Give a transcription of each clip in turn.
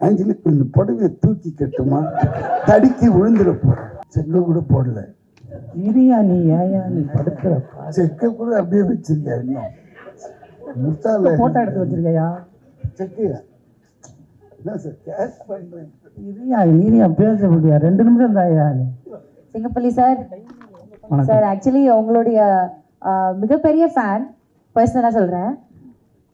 ஆஞ்சலுக்கு இந்த புடவையை தூக்கி கட்டுமா? தடுக்கி விழுந்துட போறேன் செக்க கூட போடல. இரியா நீ ஏயா நீ படுக்கிற செக்க கூட அப்படியே வச்சிருக்கேன் இன்னும் முத்தால போட்டோ எடுத்து வச்சிருக்கையா? செக்கையா? என்ன சார் கேஷ் பண்றேன். இரியா நீரியா பேச முடியா? ரெண்டு நிமிஷம் தாயா சிங்கப்பள்ளி சார். சார் ஆக்சுவலி உங்களுடைய ஆஹ், மிகப்பெரிய ஃபேன் பர்சனலாக சொல்கிறேன்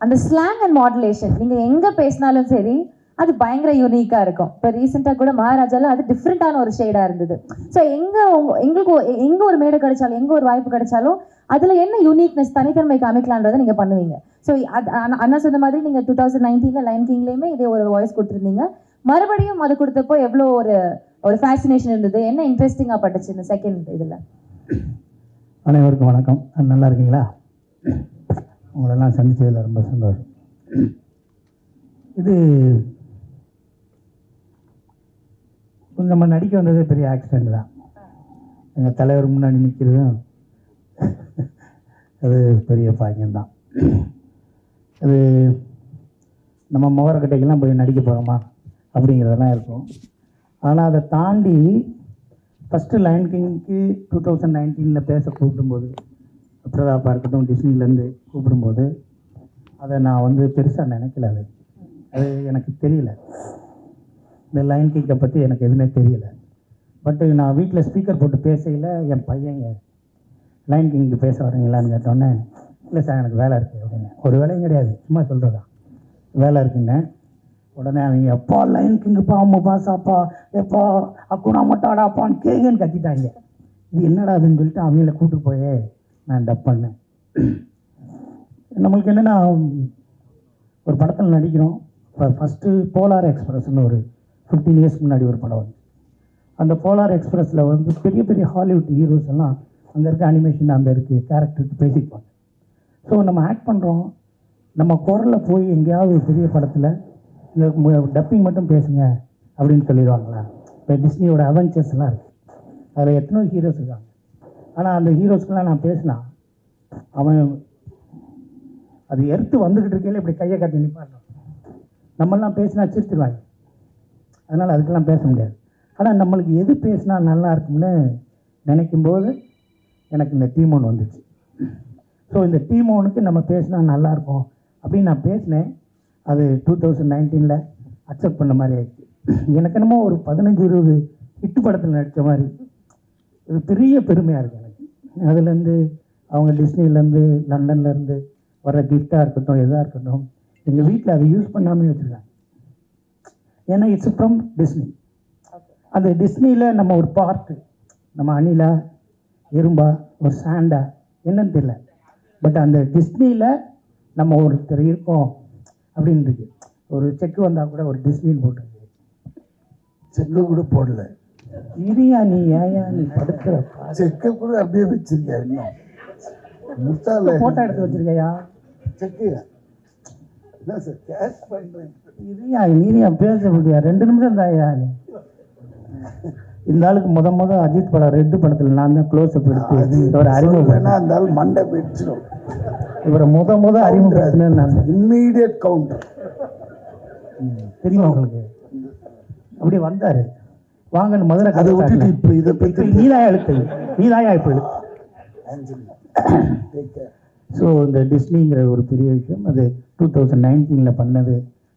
அந்த ஸ்லாங் அண்ட் மாடுலேஷன் நீங்கள் எங்கே பேசினாலும் சரி அது பயங்கர யூனிக்காக இருக்கும். இப்போ ரீசெண்டாக கூட மகாராஜால அது டிஃப்ரெண்ட்டான ஒரு ஷேடாக இருந்தது. ஸோ எங்கே எங்களுக்கு எங்கே ஒரு மேடை கிடைச்சாலும் எங்கே ஒரு வாய்ப்பு கிடைச்சாலும் அதில் என்ன யூனிக்னஸ் தனித்தன்மை காமிக்கலான்றதை நீங்கள் பண்ணுவீங்க. ஸோ அது அண்ணா- சொன்ன மாதிரி நீங்கள் டூ தௌசண்ட் நைன்டீனில் லைன் கிங்லேயுமே இதே ஒரு வாய்ஸ் கொடுத்துருந்தீங்க. மறுபடியும் அது கொடுத்தப்போ எவ்வளோ ஒரு ஒரு ஃபேசினேஷன் இருந்தது? என்ன இன்ட்ரெஸ்டிங்காக பட்டுச்சு இந்த செகண்ட் இதில்? அனைவருக்கும் வணக்கம். நல்லா இருக்கீங்களா? உங்களெல்லாம் சந்தித்ததில் ரொம்ப சந்தோஷம். இது நம்ம நடிக்க வந்ததே பெரிய ஆக்சிடெண்ட் தான். எங்கள் தலைவர் முன்னாடி நிற்கிறதும் அது பெரிய பாக்கியம்தான் அது நம்ம முகரக்கட்டைக்கெல்லாம் போய் நடிக்க போகிறோமா அப்படிங்கிறதெல்லாம் இருக்கும். ஆனால் அதை தாண்டி ஃபஸ்ட்டு லயன் கிங்க்கு டூ தௌசண்ட் நைன்டீனில் பேச கூப்பிடும்போது பிரதாப்பாக இருக்கட்டும் டிஸ்னிலேருந்து கூப்பிடும்போது அதை நான் வந்து பெருசாக நினைக்கல அது. அது எனக்கு தெரியல. இந்த லைன் கிங்கை பற்றி எனக்கு எதுவுமே தெரியல. பட்டு நான் வீட்டில் ஸ்பீக்கர் போட்டு பேசையில் என் பையங்க லைன் கிங்க்கு பேச வரீங்களான்னு கேட்டோன்னே இல்லை சார் எனக்கு வேலை இருக்குது அப்படின்னு. ஒரு வேலையும் கிடையாது சும்மா சொல்கிறதா வேலை இருக்குங்க உடனே அவங்க எப்பா லைன் கிங்குப்பா அம்மாப்பா பாசாப்பா எப்பா அக்குனா மட்டாடாப்பான்னு கேங்கன்னு கத்திட்டாங்க. இது என்னடா அதுன்னு சொல்லிட்டு அவங்கள கூட்டு போய் நான் டப் பண்ணேன். நம்மளுக்கு என்னென்னா ஒரு படத்தில் நடிக்கிறோம். இப்போ ஃபஸ்ட்டு போலார் எக்ஸ்பிரஸ்னு ஒரு ஃபிஃப்டீன் இயர்ஸ் முன்னாடி ஒரு படம் வந்து. அந்த போலார் எக்ஸ்பிரஸில் வந்து பெரிய பெரிய ஹாலிவுட் ஹீரோஸ் எல்லாம் அங்கே இருக்க அனிமேஷன் அந்த இருக்குது கேரக்டருக்கு பேசிப்பாங்க. ஸோ நம்ம ஆக்ட் பண்ணுறோம் நம்ம குரலில் போய் எங்கேயாவது ஒரு பெரிய படத்தில் இந்த டப்பிங் மட்டும் பேசுங்க அப்படின்னு சொல்லிடுவாங்களா? இப்போ டிஸ்னியோட அவெஞ்சர்ஸ்லாம் இருக்குது அதில் எத்தனையோ ஹீரோஸ் இருக்காங்க. ஆனால் அந்த ஹீரோஸ்க்கெலாம் நான் பேசினா அவன் அது எடுத்து வந்துக்கிட்டு இருக்கையில இப்படி கையை காட்டி நிற்பாங்க நம்மெல்லாம் பேசினா சிரிச்சிருவாங்க. அதனால் அதுக்கெல்லாம் பேச முடியாது. ஆனால் நம்மளுக்கு எது பேசினா நல்லா இருக்கும்னு நினைக்கும்போது எனக்கு இந்த டீமோன் வந்துச்சு. ஸோ இந்த டீமோனுக்கு நம்ம பேசினா நல்லாயிருக்கும் அப்படின்னு நான் பேசினேன். அது டூ தௌசண்ட் நைன்டீனில் அக்செப்ட் பண்ண மாதிரி ஆயிடுச்சு. எனக்கு என்னமோ ஒரு பதினஞ்சு இருபது ஹிட்டு படத்தில் நடித்த மாதிரி. இது பெரிய பெருமையாக இருக்குது எனக்கு. அதுலேருந்து அவங்க டிஸ்னிலேருந்து லண்டன்லேருந்து வர கிஃப்டாக இருக்கட்டும் எதாக இருக்கட்டும் எங்கள் வீட்டில் அதை யூஸ் பண்ணாமே வச்சுருக்காங்க. ஏன்னா இட்ஸ் ஃப்ரம் டிஸ்னி அந்த டிஸ்னியில் நம்ம ஒரு பார்ட்டு நம்ம அணிலா எறும்பா ஒரு சாண்டா என்னன்னு தெரியல. பட் அந்த டிஸ்னியில் நம்ம ஒருத்தர் இருக்கோம் அப்படின்னு இருக்கு ஒரு செக் வந்தால் கூட ஒரு டிஸ்னின்னு போட்டிருக்கு. செக்க கூட போடல. இரியா நீ ஏயா நீ படுக்கிற? செக்க கூட அப்படியே வச்சிருக்கேன் இன்னும்? முத்தால ஃபோட்டோ எடுத்து வச்சிருக்கையா? செக்கையா என்ன சார்? கேஷ் பண்றேன் இரியா நீரியா பேச முடியா? ரெண்டு நிமிஷம் தாயா இந்த ஆளுக்கு முத முத அஜித் படம் ரெட்டு படத்தில் நான் தான் க்ளோஸ் அப் எடுத்து இவரை வேணா அந்த ஆள் மண்டை வெடிச்சிடும் இவரை முத முத அறிமுகப்படுத்தினேன் நான். இம்மீடியட் கவுண்டர் தெரியுமா உங்களுக்கு? அப்படி வந்தாரு. வாங்கன்னு முதல்ல கதை விட்டுட்டு. இப்போ இதை பற்றி நீதாயா எழுத்து. நீதாயா இப்போ எழுத்து. ஸோ இந்த டிஸ்னிங்கிற ஒரு பெரிய விஷயம் அது டூ தௌசண்ட் நைன்டீனில் பண்ணது.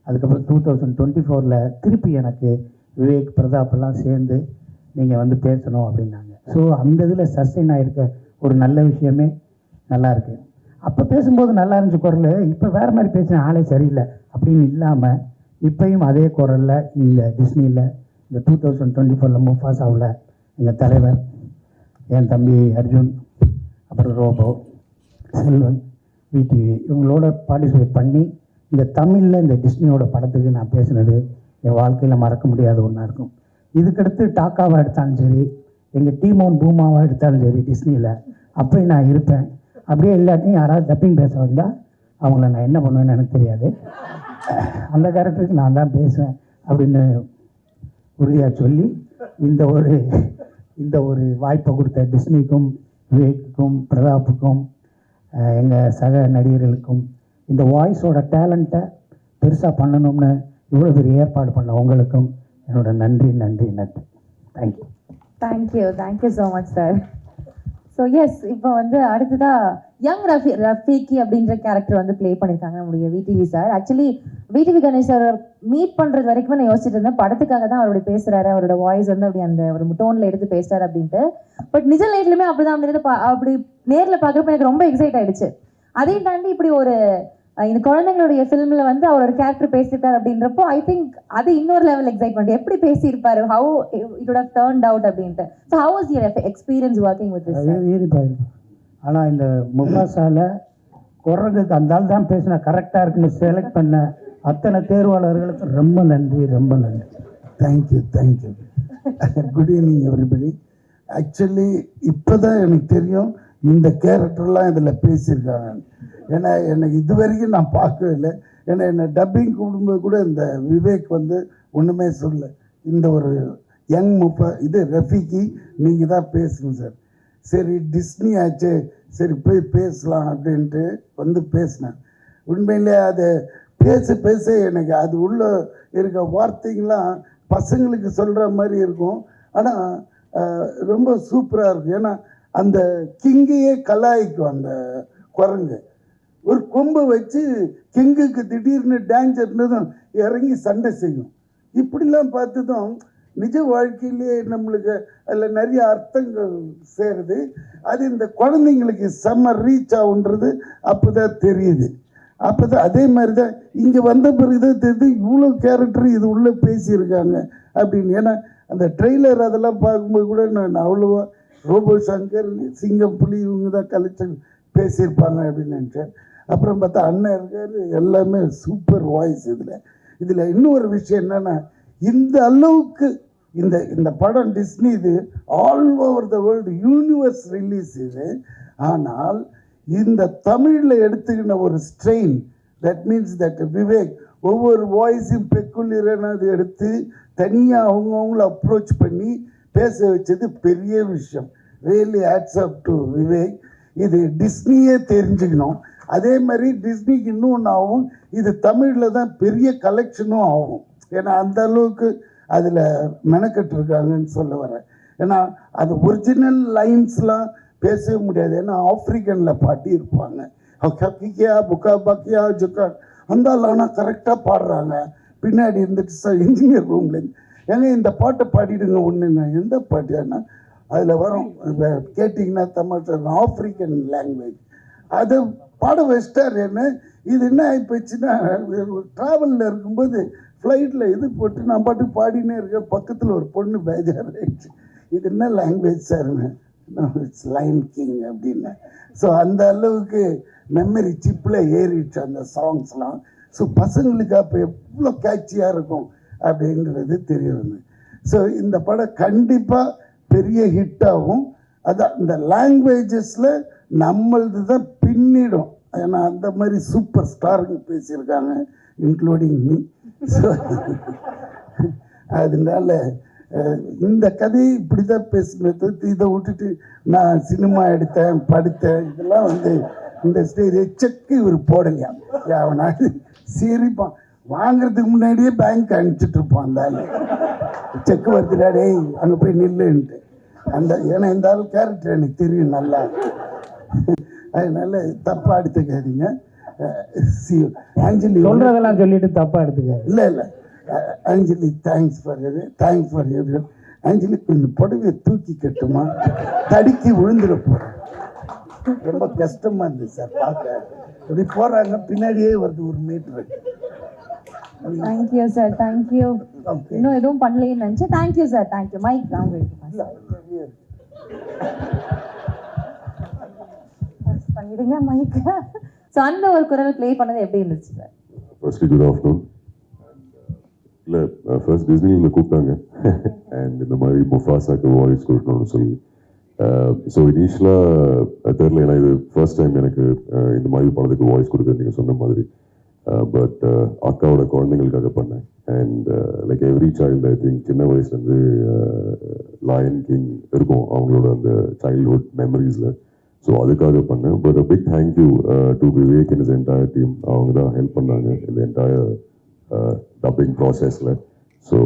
அதுக்கப்புறம் டூ தௌசண்ட் டுவெண்ட்டி ஃபோரில் திருப்பி எனக்கு விவேக் பிரதாப் எல்லாம் சேர்ந்து நீங்கள் வந்து பேசணும் அப்படின்னாங்க. ஸோ அந்த இதில் சஸ்டெயின் ஆகிருக்க ஒரு நல்ல விஷயமே நல்லாயிருக்கு அப்போ பேசும்போது நல்லா இருந்துச்சு குரல். இப்போ வேறு மாதிரி பேசின ஆளே சரியில்லை. அப்படின்னு இல்லாமல் இப்பையும் அதே குரலில் இந்த டிஸ்னியில் இந்த டூ தௌசண்ட் டுவெண்ட்டி ஃபோரில் முஃபாசாவில் எங்கள் தலைவர் என் தம்பி அர்ஜுன் அப்புறம் ரோபோ செல்வன் விடிவி இவங்களோட பார்ட்டிசிபேட் பண்ணி இந்த தமிழில் இந்த டிஸ்னியோட படத்துக்கு நான் பேசினது என் வாழ்க்கையில் மறக்க முடியாத ஒன்றா இருக்கும். இதுக்கடுத்து டாக்காவாக எடுத்தாலும் சரி எங்கள் டீமோன் பூமாவாக எடுத்தாலும் சரி டிஸ்னியில் அப்படி நான் இருப்பேன். அப்படியே இல்லாட்டியும் யாராவது டப்பிங் பேச வந்தால் அவங்கள நான் என்ன பண்ணுவேன்னு எனக்கு தெரியாது. அந்த கேரக்டருக்கு நான் தான் பேசுவேன் அப்படின்னு உறுதியாக சொல்லி இந்த ஒரு இந்த ஒரு வாய்ப்பை கொடுத்த டிஸ்னிக்கும் விவேக்குக்கும் பிரதாப்புக்கும் எங்கள் சக நடிகர்களுக்கும் இந்த வாய்ஸோட டேலண்ட்டை பெருசாக பண்ணணும்னு இவ்வளோ பெரிய ஏற்பாடு பண்ண உங்களுக்கும் என்னோட நன்றி நன்றி நன்றி. Thank you thank you thank you so much sir so yes இப்போ வந்து அடுத்ததா யங் ரஃபி ரஃபீக்கி அப்படின்ற கேரக்டர் வந்து ப்ளே பண்ணியிருக்காங்க நம்முடைய VTV sir actually VTV Ganesh sir meet பண்ணுறது வரைக்கும் நான் யோசிச்சுட்டு இருந்தேன். படத்துக்காக தான் அவருடைய பேசுகிறாரு அவரோட வாய்ஸ் வந்து அப்படி அந்த ஒரு டோனில் எடுத்து பேசுறாரு அப்படின்ட்டு. பட் நிஜ லைஃப்லையுமே அப்படிதான் அப்படி பா- அப்படி நேரில் பார்க்குறப்ப எனக்கு ரொம்ப எக்ஸைட் ஆயிடுச்சு. அதையும் தாண்டி இப்படி ஒரு இந்த குழந்தைங்களுடைய ஃபிலிம்ல வந்து அவர் ஒரு கேரக்டர் பேசியிருக்காரு அப்படின்றப்போ ஐ திங்க் அது இன்னொரு லெவல் எக்ஸைட்மெண்ட் எப்படி பேசியிருப்பாரு? ஹவு have turned out அப்படின்ட்டு. So how was your experience working with ஆனால் இந்த முகாசால குரங்குக்கு அந்த ஆள் தான் பேசினா கரெக்டாக இருக்குன்னு செலக்ட் பண்ண அத்தனை தேர்வாளர்களுக்கு ரொம்ப நன்றி ரொம்ப நன்றி. Thank you thank you good evening everybody actually இப்போ தான் எனக்கு தெரியும் இந்த கேரக்டர்லாம் இதில் பேசியிருக்காங்க. ஏன்னா என்னை இது வரைக்கும் நான் பார்க்கவே இல்லை. ஏன்னா என்னை டப்பிங் கூடும்போது கூட இந்த விவேக் வந்து ஒன்றுமே சொல்ல இந்த ஒரு யங் முப்ப இது ரஃபிக்கு நீங்கள் தான் பேசணும் சார். சரி டிஸ்னி ஆச்சு. சரி போய் பேசலாம் அப்படின்ட்டு வந்து பேசினேன். உண்மையிலே அது பேச பேச எனக்கு அது உள்ள இருக்க வார்த்தைங்களாம் பசங்களுக்கு சொல்கிற மாதிரி இருக்கும். ஆனால் ரொம்ப சூப்பராக இருக்கும். ஏன்னா அந்த கிங்கையே கலாய்க்கும் அந்த குரங்கு. ஒரு கொம்பை வச்சு கிங்குக்கு திடீர்னு டேஞ்சர்னதும் இறங்கி சண்டை செய்யும். இப்படிலாம் பார்த்ததும் நிஜ வாழ்க்கையிலேயே நம்மளுக்கு அதில் நிறைய அர்த்தங்கள் சேருது. அது இந்த குழந்தைங்களுக்கு செம்ம ரீச் ஆகுன்றது அப்போ தான் தெரியுது. அப்போ தான் அதே மாதிரி தான் இங்கே வந்த பிறகு தான் தெரியுது இவ்வளோ கேரக்டர் இது உள்ளே பேசியிருக்காங்க அப்படின்னு. ஏன்னா அந்த ட்ரெய்லர் அதெல்லாம் பார்க்கும்போது கூட நான் அவ்வளோவா ரோபோ சங்கர் சிங்கம் புலி இவங்க தான் கழிச்சு பேசியிருப்பாங்க அப்படின்னு நினச்சேன். அப்புறம் பார்த்தா அண்ணன் இருக்கார். எல்லாமே சூப்பர் வாய்ஸ் இதில். இதில் இன்னொரு விஷயம் என்னென்னா இந்த அளவுக்கு இந்த இந்த படம் டிஸ்னி இது all over the world universe release இது. ஆனால் இந்த தமிழில் எடுத்துக்கின ஒரு strain that means that Vivek ஒவ்வொரு வாய்ஸும் பெக்குலியரான எடுத்து தனியாக அவங்கவுங்கள அப்ரோச் பண்ணி பேச வச்சது பெரிய விஷயம். Really hats off to Vivek இது டிஸ்னியே தெரிஞ்சுக்கணும். அதே மாதிரி டிஸ்னிக்கு இன்னொன்று ஆகும். இது தமிழில் தான் பெரிய கலெக்ஷனும் ஆகும். ஏன்னா அந்த அளவுக்கு அதில் மெனக்கெட்டுருக்காங்கன்னு சொல்ல வரேன். ஏன்னா அது ஒரிஜினல் லைன்ஸ்லாம் பேசவே முடியாது. ஏன்னா ஆப்ரிக்கனில் பாட்டி இருப்பாங்க கக்கிக்கியா புக்கா பக்கியா ஜுக்கா அந்த ஆனால் கரெக்டாக பாடுறாங்க. பின்னாடி இருந்துட்டு சார் இன்ஜினியர் ரூம்லேருந்து ஏங்க இந்த பாட்டை பாடிடுங்க ஒன்று எந்த பாட்டியானா அதில் வரும் கேட்டிங்கன்னா தமிழ் ஆப்ரிக்கன் லாங்குவேஜ் அது பாட வச்சிட்டார் என்ன? இது என்ன ஆகிப்போச்சுன்னா ட்ராவலில் இருக்கும்போது ஃப்ளைட்டில் இது போட்டு நான் பாட்டு பாடினே இருக்கேன். பக்கத்தில் ஒரு பொண்ணு பேஜார் ஆயிடுச்சு இது என்ன லாங்குவேஜ் சார்னு இட்ஸ் லைன் கிங் அப்படின்னு. ஸோ அந்த அளவுக்கு மெமரி சிப்பில் ஏறிடுச்சு அந்த சாங்ஸ்லாம் ஸோ பசங்களுக்கு அப்போ எவ்வளோ கேட்சியாக இருக்கும். அப்படிங்கிறது தெரிய வந்து ஸோ இந்த படம் கண்டிப்பாக பெரிய ஹிட் ஆகும். அதான் இந்த லாங்குவேஜஸில் நம்மளது தான் பின்னிடும். ஏன்னா அந்த மாதிரி சூப்பர் ஸ்டாருங்க பேசியிருக்காங்க இன்க்ளூடிங் மீ ஸோ அதனால இந்த கதையை இப்படி தான் பேசுனது இதை விட்டுட்டு நான் சினிமா எடுத்தேன் படுத்தேன் இதெல்லாம் வந்து இந்த ஸ்டேஜ் செக்கு இவர் போடலையா? அவனாவது சிரிப்பான். வாங்குறதுக்கு முன்னாடியே பேங்க் அனுப்பிச்சிட்டு இருப்பான் அந்த ஆளு செக் வருதுடா டேய் அங்கே போய் நில்லுன்ட்டு. அந்த ஏன்னா இந்த ஆள் கேரக்டர் எனக்கு தெரியும் நல்லா. அதனால தப்பாக எடுத்துக்காதீங்க. சி ஆஞ்சலி சொல்றதெல்லாம் சொல்லிட்டு தப்பா எடுத்துக்காது இல்லை இல்லை. Anjali thanks for every thanks for every Anjali கொஞ்சம் புடவையை தூக்கி கட்டுமா? தடுக்கி விழுந்துட போகிறேன் ரொம்ப கஷ்டமா இருந்துச்சு சார் பார்க்க. இப்படி போறாங்க பின்னாடியே வருது ஒரு metre thank you sir thank you okay இன்னும் எதுவும் பண்ணலையேன்னு நினச்சேன். தேங்க்யூ சார் தேங்க்யூ மைக் அவங்க எடுத்துப்பாங்க பண்ணிடுங்க மைக் ஸோ அந்த ஒரு குரல் ப்ளே பண்ணது எப்படி இருந்துச்சு சார் ஃபர்ஸ்ட்லி குட் ஆஃப்டர்நூன் இல்லை ஃபர்ஸ்ட் டிஸ்னியில் கூப்பிட்டாங்க. அண்ட் இந்த மாதிரி முஃபாசாக்கு வாய்ஸ் கொடுக்கணும்னு சொல்லி. ஸோ இனிஷியலாக தெரில ஏன்னா இது ஃபர்ஸ்ட் டைம் எனக்கு uh, இந்த மாதிரி படத்துக்கு வாய்ஸ் கொடுக்குறது நீங்கள் சொன்ன மாதிரி. பட் அக்காவோட குழந்தைங்களுக்காக பண்ணேன். And like every child I think சின்ன வயசுலேருந்து லயன் கிங் இருக்கும் அவங்களோட அந்த சைல்ட்ஹுட் மெமரிஸில் ஸோ அதுக்காக பண்ணேன். But big thank you to Vivek in is entire team அவங்க தான் ஹெல்ப் பண்ணாங்க இந்த என்டையர் டப்பிங் ப்ராசஸில் so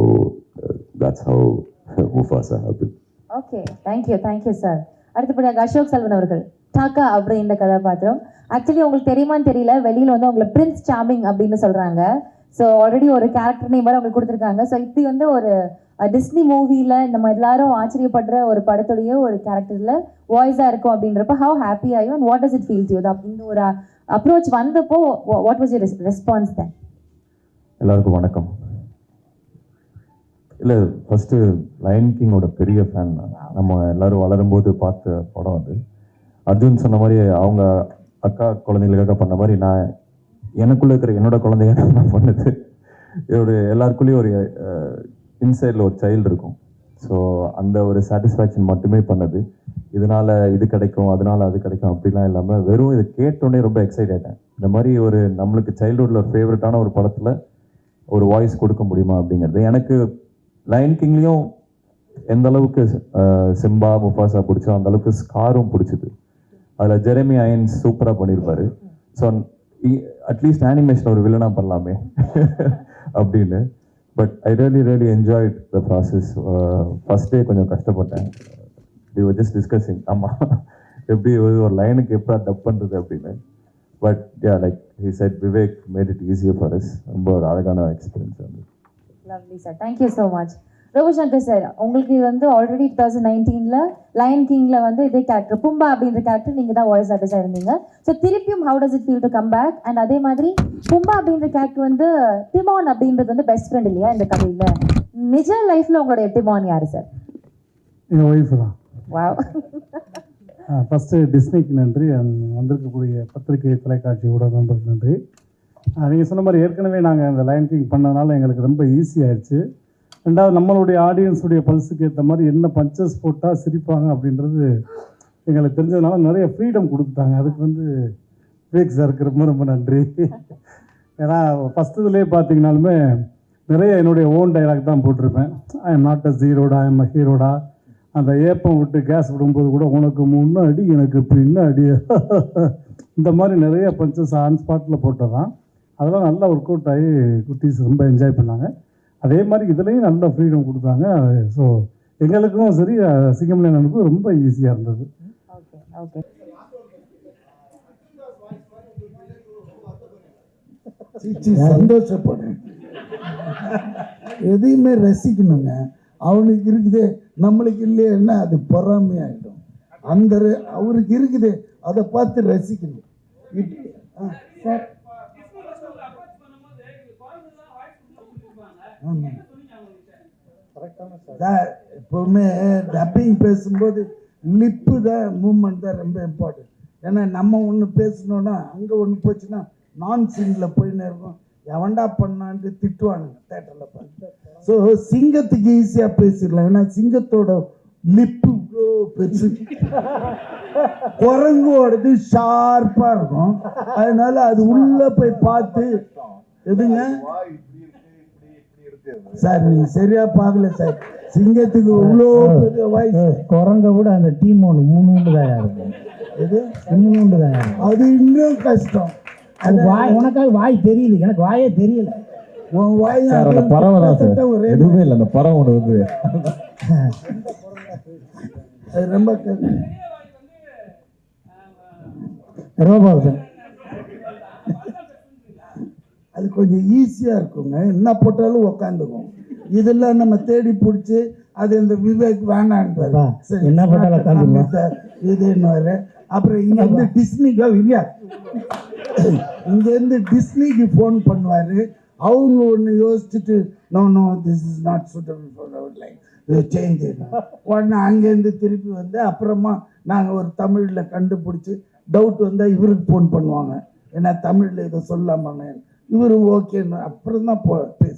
that's how Mufasa happen okay thank you thank you sir அடுத்தபடியாக அசோக் செல்வன் அவர்கள். டாக்கா அப்படின்ற கதாபாத்திரம் ஆக்சுவலி உங்களுக்கு தெரியுமான்னு தெரியல. வெளியில் வந்து உங்களை பிரின்ஸ் சாமிங் அப்படின்னு சொல்கிறாங்க ஸோ ஆல்ரெடி ஒரு கேரக்டர் நேம் வரை உங்களுக்கு கொடுத்துருக்காங்க. ஸோ இப்படி வந்து ஒரு டிஸ்னி மூவியில் நம்ம எல்லாரும் ஆச்சரியப்படுற ஒரு படத்துடைய ஒரு கேரக்டரில் வாய்ஸாக இருக்கும் அப்படின்றப்ப ஹவு ஹாப்பி ஆகும் and what does it feel you அப்படின்னு ஒரு அப்ரோச் வந்தப்போ what was your response then எல்லாருக்கும் வணக்கம். இல்லை ஃபஸ்ட்டு லயன் கிங்கோட பெரிய ஃபேன் நம்ம எல்லாரும் வளரும்போது பார்த்த படம் அது. அர்ஜுன் சொன்ன மாதிரி அவங்க அக்கா குழந்தைங்களுக்காக பண்ண மாதிரி நான் எனக்குள்ளே இருக்கிற என்னோட குழந்தைங்க நான் பண்ணது? ஒரு எல்லாருக்குள்ளேயும் ஒரு இன்சைடில் ஒரு சைல்டு இருக்கும். ஸோ அந்த ஒரு சாட்டிஸ்ஃபேக்ஷன் மட்டுமே பண்ணது. இதனால் இது கிடைக்கும் அதனால அது கிடைக்கும் அப்படிலாம் இல்லாமல் வெறும் இதை கேட்டோடனே ரொம்ப எக்ஸைட் ஆகிட்டேன் இந்த மாதிரி ஒரு நம்மளுக்கு சைல்டுஹுட்ல ஃபேவரட்டான ஒரு படத்தில் ஒரு வாய்ஸ் கொடுக்க முடியுமா அப்படிங்கிறது. எனக்கு லைன் கிங்லேயும் எந்த அளவுக்கு சிம்பா முஃபாசா பிடிச்சோ அந்த அளவுக்கு ஸ்காரும் பிடிச்சிது. அதில் ஜெரமி அயன்ஸ் சூப்பராக பண்ணியிருப்பாரு ஸோ அட்லீஸ்ட் அனிமேஷன் ஒரு வில்லனாக பண்ணலாமே அப்படின்னு. But I really really enjoy the process first day கொஞ்சம் கஷ்டப்பட்டேன். வி were ஜஸ்ட் டிஸ்கஸிங் ஆமாம் எப்படி ஒரு ஒரு லைனுக்கு எப்படா டப் பண்ணுறது அப்படின்னு. But yeah like he said Vivek made it easier for us ரொம்ப ஒரு அழகான எக்ஸ்பீரியன்ஸ் வந்து lovely sir thank you so much Ravishankar sir உங்களுக்கு இது வந்து ஆல்ரெடி டூ தௌசண்ட் நைன்டீனில் லயன் கிங்கில் வந்து இதே கேரக்டர் பும்பா அப்படின்ற கேரக்டர் நீங்கள் தான் வாய்ஸ் ஆர்டிஸ்டாக இருந்தீங்க. ஸோ திருப்பியும் how does it feel to come back and அதே மாதிரி பும்பா அப்படின்ற கேரக்டர் வந்து டிமான் அப்படின்றது வந்து பெஸ்ட் ஃப்ரெண்ட் இல்லையா இந்த கதையில்? நிஜ லைஃப்பில் உங்களுடைய டிமான் யார் சார்? எங்கள் ஒய்ஃபு தான். வாவ் ஃபஸ்ட்டு டிஸ்னிக்கு நன்றி. வந்திருக்கக்கூடிய பத்திரிகை தொலைக்காட்சி ஊடக நண்பருக்கு நன்றி. நீங்கள் சொன்ன மாதிரி ஏற்கனவே நாங்கள் அந்த லைன் கிங் பண்ணதுனால எங்களுக்கு ரொம்ப ஈஸி ஆயிடுச்சு. ரெண்டாவது நம்மளுடைய ஆடியன்ஸுடைய பல்ஸுக்கு ஏற்ற மாதிரி என்ன பஞ்சஸ் போட்டால் சிரிப்பாங்க அப்படின்றது எங்களுக்கு தெரிஞ்சதுனால நிறைய ஃப்ரீடம் கொடுத்துட்டாங்க. அதுக்கு வந்து விவேக் சாருக்கு ரொம்ப ரொம்ப நன்றி. ஏன்னா ஃபஸ்ட்டு இதுலேயே பார்த்தீங்கனாலுமே நிறைய என்னுடைய ஓன் டைலாக் தான் போட்டிருப்பேன். ஐ எம் நாட் அ ஜீரோடா ஐ எம் அ ஹீரோடா அந்த ஏப்பம் விட்டு கேஸ் விடும்போது கூட உனக்கு முன்னே அடி எனக்கு பின்ன அடி இந்த மாதிரி நிறைய பஞ்சஸ் ஆன் ஸ்பாட்டில் போட்டதான் அதெல்லாம் நல்லா ஒர்க் அவுட் ஆகி குட்டீஸ் ரொம்ப என்ஜாய் பண்ணாங்க. அதே மாதிரி இதுலேயும் நல்ல ஃப்ரீடம் கொடுத்தாங்க. ஸோ எங்களுக்கும் சரி சிங்கம்லேனுக்கும் ரொம்ப ஈஸியாக இருந்தது. ஓகே ஓகே சிச்சி சந்தோஷப்படுறேன் எதையுமே ரசிக்கணுங்க. அவனுக்கு இருக்குதே நம்மளுக்கு இல்லையேன்னா அது பொறாமையாயிடும். அந்த அவருக்கு இருக்குதே அதை பார்த்து ரசிக்கணும். சார் ஆமா. சார், எப்பவுமே டப்பிங் பேசும்போது லிப்பு தான் மூமெண்ட் தான் ரொம்ப இம்பார்ட்டன்ட் ஏன்னா நம்ம ஒன்று பேசணும்னா அங்கே ஒன்று போச்சுன்னா நான் சிங்கில் போயின்னு இருக்கும். எவன்டா பண்ணான்ட்டு திட்டுவானுங்க தேட்டரில் பார்த்து ஸோ சிங்கத்துக்கு ஈஸியாக பேசிடலாம். ஏன்னா சிங்கத்தோட லிப்பு இவ்வளோ பெருசு குரங்கோடது ஷார்ப்பாக இருக்கும். அதனால அது உள்ளே போய் பார்த்து எதுங்க? சார் நீங்க சரியா பார்க்கல சார். சிங்கத்துக்கு இவ்வளோ பெரிய வாய்ஸ் குரங்க விட அந்த டீம் ஒன்று மூணு தான் இருக்கும் எது? மூணு தான் இருக்கும் அது இன்னும் கஷ்டம். அது வாய் உனக்காக வாய் தெரியல எனக்கு வாயே தெரியல. உன் வாய் சார் அந்த பறவை தான் சார். எதுவுமே இல்லை அந்த பறவை ஒன்று வந்து. அது ரொம்ப கஷ்டம். Robo sir. அது கொஞ்சம் ஈஸியா இருக்குங்க. என்ன போட்டாலும் உக்காந்துக்கும். இதெல்லாம் நம்ம தேடி பிடிச்சி அது இந்த விவேக் வேணான்றாரு. என்ன போட்டாலும் comedy, இதுன்னு அப்புறம் இங்க இருந்து டிஸ்னிக்கா இல்லையா இங்க. இருந்து டிஸ்னிக்கு ஃபோன் பண்ணுவாரு. அவங்க ஒன்று யோசிச்சுட்டு no no this is not suitable for our life change உடனே அங்கேருந்து திருப்பி வந்து அப்புறமா நாங்கள் ஒரு தமிழில் கண்டுபிடிச்சி டவுட் வந்தால் இவருக்கு ஃபோன் பண்ணுவாங்க. ஏன்னா தமிழில் இதை சொல்லாமல் இவரு ஓகேன்னு அப்புறம் தான் போ பேச